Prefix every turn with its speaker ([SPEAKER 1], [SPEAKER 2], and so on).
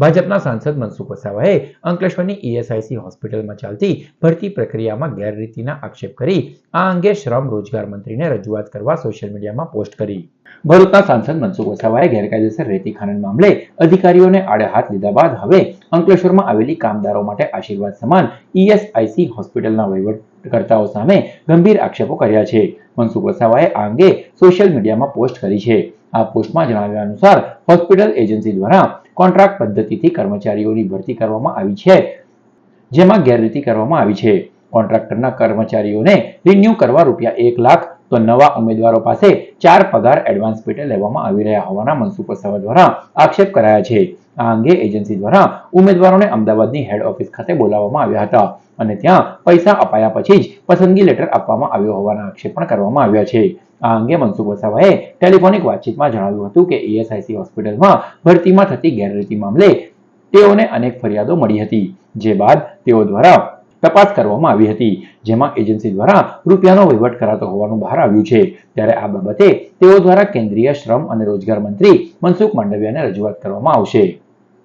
[SPEAKER 1] ભાજપના સાંસદ મનસુખ વસાવાએ અંકલેશ્વરની ઈએસઆઈસી હોસ્પિટલમાં ચાલતી ભરતી પ્રક્રિયામાં ગેરરીતિના આક્ષેપ કરી આ અંગે શ્રમ રોજગાર મંત્રીને રજૂઆત કરવા સોશિયલ મીડિયામાં પોસ્ટ કરી. ભરૂચના સાંસદ મનસુખ વસાવાએ ગેરકાયદેસર રેતી ખનન મામલે અધિકારીઓને આડે હાથ લીધા બાદ હવે અંકલેશ્વરમાં આવેલી કામદારો માટે આશીર્વાદ સમાન ઈએસઆઈસી હોસ્પિટલના વહીવટકર્તાઓ સામે ગંભીર આક્ષેપો કર્યા છે. મનસુખ વસાવાએ આ અંગે સોશિયલ મીડિયામાં પોસ્ટ કરી છે. આ પોસ્ટમાં જણાવ્યા અનુસાર હોસ્પિટલ એજન્સી દ્વારા કોન્ટ્રાક્ટ પદ્ધતિથી કર્મચારીઓની ભરતી કરવામાં આવી છે, જેમાં ગેરરીતિ કરવામાં આવી છે. કોન્ટ્રાક્ટરના કર્મચારીઓને રિન્યુ કરવા રૂપિયા એક લાખ તો નવા ઉમેદવારો પાસે ચાર પગાર એડવાન્સ પેટે લેવામાં આવી રહ્યા હોવાના મનસુખ વસાવા દ્વારા આક્ષેપ કરાયા છે. આ અંગે એજન્સી દ્વારા ઉમેદવારોને અમદાવાદની હેડ ઓફિસ ખાતે બોલાવવામાં આવ્યા હતા અને ત્યાં પૈસા અપાયા પછી જ પસંદગી લેટર આપવામાં આવ્યો હોવાના આક્ષેપ પણ કરવામાં આવ્યા છે. આ અંગે મનસુખ વસાવાએ ટેલિફોનિક વાતચીતમાં જણાવ્યું હતું કે ઈએસઆઈસી હોસ્પિટલમાં ભરતીમાં થતી ગેરરીતિ મામલે તેઓને અનેક ફરિયાદો મળી હતી. જે બાદ તેઓ દ્વારા તપાસ કરવામાં આવી હતી, જેમાં એજન્સી દ્વારા રૂપિયાનો વહીવટ કરાતો હોવાનું બહાર આવ્યું છે. ત્યારે આ બાબતે તેઓ દ્વારા કેન્દ્રીય શ્રમ અને રોજગાર મંત્રી મનસુખ માંડવિયાને રજૂઆત કરવામાં આવશે.